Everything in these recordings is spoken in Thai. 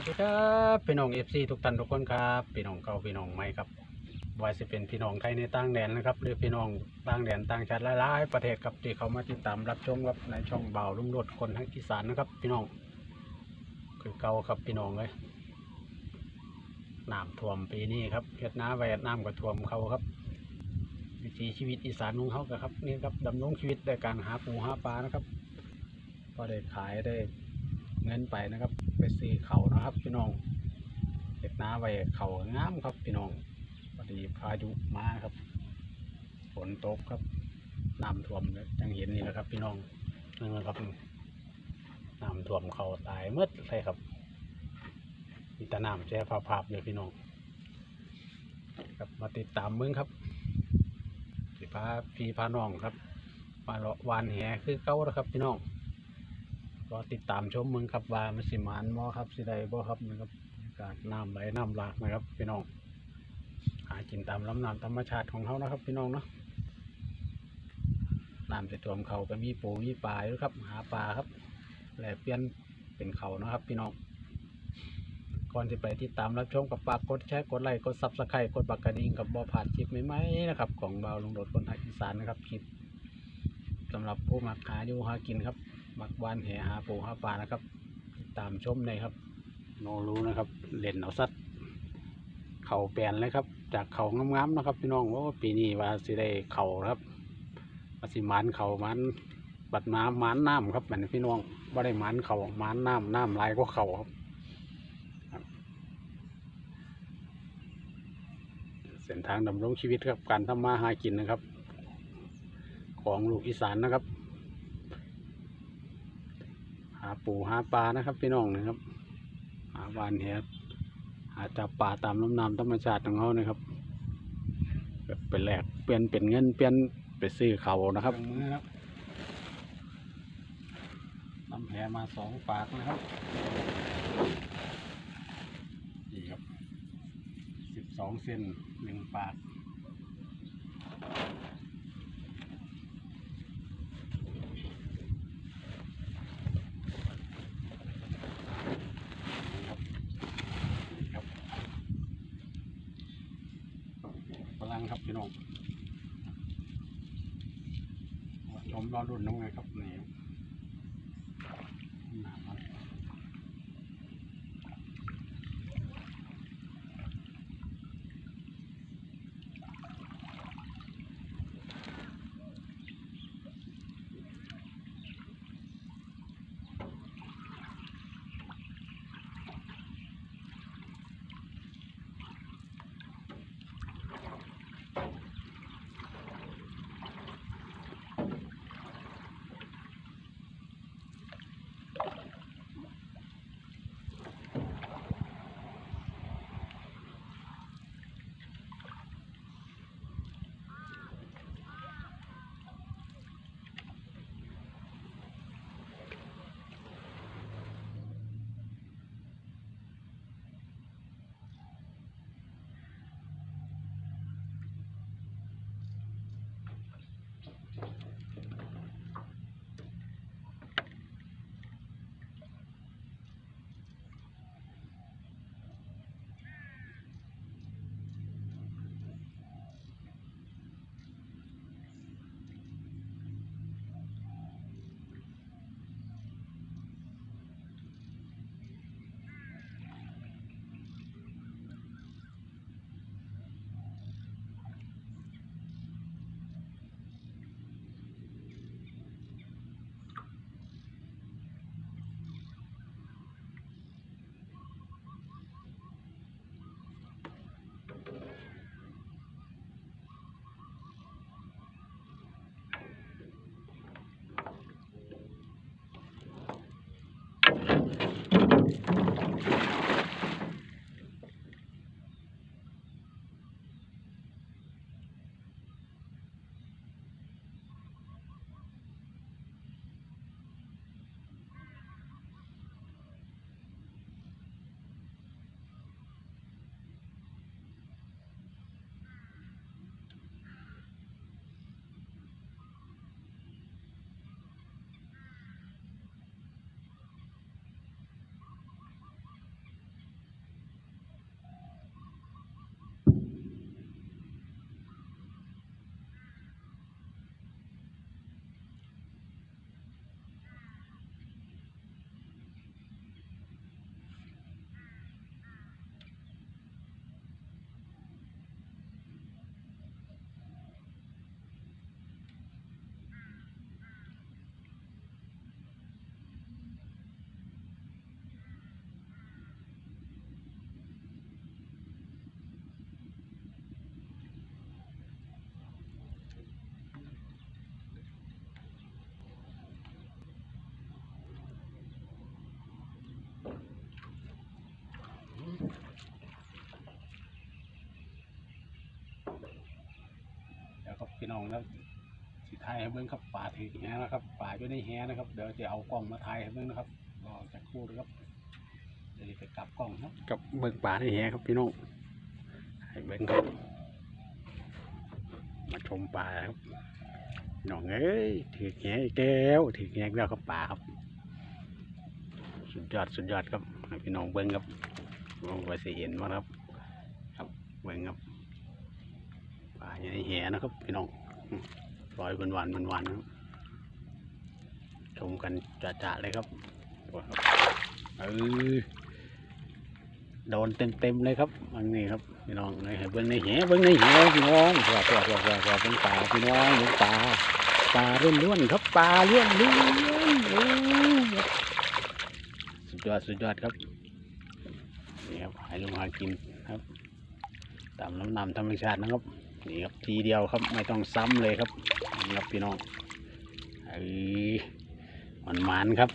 วัสดีครับพี่น้องเอฟซีทุกท่านทุกคนครับพี่น้องเก่าพี่น้องใหม่ครับว่าจะเป็นพี่น้องไทยในต่างแดนนะครับ หรือพี่น้องต่างแดนต่างชาติหลายๆประเทศครับที่เขามาติดตามรับชมครับในช่องเบาลุงโดดคนทั้งอีสานนะครับ พี่น้อง คือเก่าครับพี่น้องเลยน้ำท่วมปีนี้ครับเวียดนามเวียดนามก็ท่วมเขาครับวิถีชีวิตอีสานของเขาก็ครับนี่ครับดำรงชีวิตด้วยการหาปูหาปลานะครับพอได้ขายได้ เงินไปนะครับ ไปซื้อเขานะครับ พี่น้องเก็บน้าไว้เขางามครับ พี่น้องพอดีพายุมาครับฝนตกครับน้ำท่วมจังเห็นนี่แหละครับ พี่น้องนั่นะครับน้ำท่วมเขาตายเมื่อไรครับมีแต่น้ำแช่ภาพๆเลยพี่น้องครับมาติดตามมึงครับสิพาพี่พาน้องครับมาเลาะวานแหคือเก้าแล้วครับ พี่น้อง ก็ติดตามชมมึงครับว่ามันสิมานบ่ครับสิได้บ่ครับนะครับกาศน้ำไหลน้ำหลากนะครับ พี่น้องหากินตามลำน้ำธรรมชาติของเขานะครับ พี่น้องเนาะน้ำจะท่วมเขาก็มีปูมีปลาอยู่ครับ หาปลาครับแหลกเปลี่ยนเป็นเขานะครับ พี่น้องก่อนที่ไปติดตามรับชมกับปากกดแชร์กดไลค์กดซับสไครต์กดบักกระดิ่งกับบ่ผ่านคลิปใหม่ๆนะครับ ของเบาลงโดดคนไทยอีสานนะครับคลิปสำหรับผู้มักหาอยู่หากินครับ มักวานแหหาปูหาปลานะครับ ตามชมในครับโนรู้นะครับเล่นเอาสัตว์เข่าแปลนเลยครับ จากเข่างามๆนะครับ พี่น้องว่าปีนี้ว่าสิได้เข่าครับว่าสิมันเข่ามันบัดน้ำมันน้ำครับเหมือนพี่น้องว่าได้มันเข่ามันน้ำน้ำลายก็เข่าครับเส้นทางดำรงชีวิตครับการทำมาหากินนะครับ ของลูกอีสานนะครับาปูหาปลานะครับพี่น้องนะครับ หาวานแหหาจับปลาตามลำน้ำธรรมชาติของเขานะครับเป็นแหลกเปลี่ยนเป็นเงินเปลี่ยนไปซื้อเขานะครับมือครับนำแหมาสองปากนะครับนี่ครับสิบสองเซนหนึ่งปาก ครับพลัง ครับพี่น้องชมรอรุ่นน้องไงครับนี่ น้องแล้วสิถ่ายให้เบิ่งครับป่าถือแหนะครับป่าอยู่ในแหนะครับ เดี๋ยวจะเอากล้องมาถ่ายให้เบิ่งนะครับรอจะคู่นะครับเดี๋ยวจะกลับกล้องครับกับเบิ่งป่าในแหครับพี่น้องให้เบิ่งครับมาชมป่าครับน้องเอ้ยถือแหอีกแล้วถือแหอีกแล้วครับป่าครับ สุดยอดสุดยอดครับให้พี่น้องเบิ้งครับมองไปสิเห็นว่าครับ ครับเบิ้งครับ ป่าอยู่ในแหนะครับพี่น้องลอยวันวันวันวันครับชมกันจ่าๆเลยครับเออโดนเต็มเต็มๆเลยครับอันนี้ครับพี่น้องในเบิ้งในแหเบิ้งในแหพี่น้องว่าว่าว่าว่าว่าเป็นป่าพี่น้องเป็นป่าป่าล้วนๆครับป่าล้วนๆโอ้ยสุดยอดสุดยอดครับนี่ครับให้ลุงหากินครับ ตามน้ำนำธรรมชาตินะครับ นี่ครับทีเดียวครับไม่ต้องซ้ำเลยครับนี่ครับพี่น้องเอ้ยหวานหวานครับ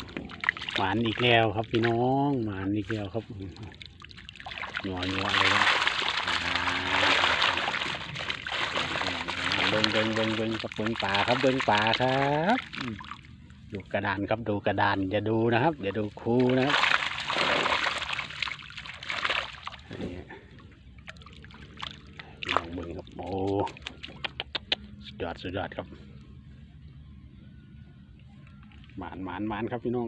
หวานอีกแล้วครับพี่น้องหวานอีกแล้วครับหนัวหนัวเลยครับเบิ้งเบิ้งเบิ้งเบิ้งกับเบิ้งป่าครับเบิ้งป่าครับ ดูกระดานครับดูกระดานอย่าดูนะครับอย่าดูครูนะครับนี่พี่น้องเบิ่งครับโอ้สุด ยอดสุดยอดครับหมานหมานหมานครับพี่น้อง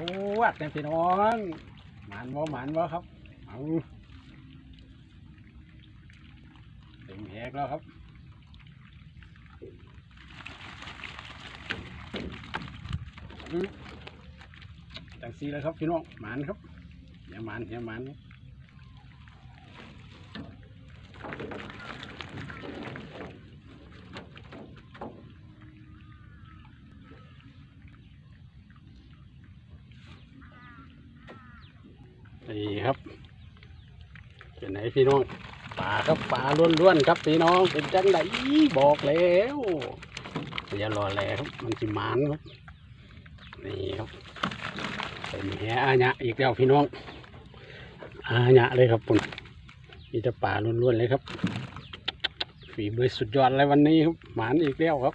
ครับสวัสดีสวัสดีพี่น้องหมานบ่หมานบ่ครับเอาเต็มแหกแล้วครับจังสีแล้วครับพี่น้องหมานครับอย่าหมานอย่าหมาน นี่ครับเป็นไหนพี่น้องป่าครับป่าล้วนๆครับพี่น้องเป็นจังไดบอกแล้วอย่ารอแลครับมันสิมานครับนี่ครับเป็นแหอาญะอีกแล้วพี่น้องอาญะเลยครับคุณมีแต่ป่าล้วนๆเลยครับฝีมือสุดยอดเลยวันนี้ครับหมานอีกแล้วครับ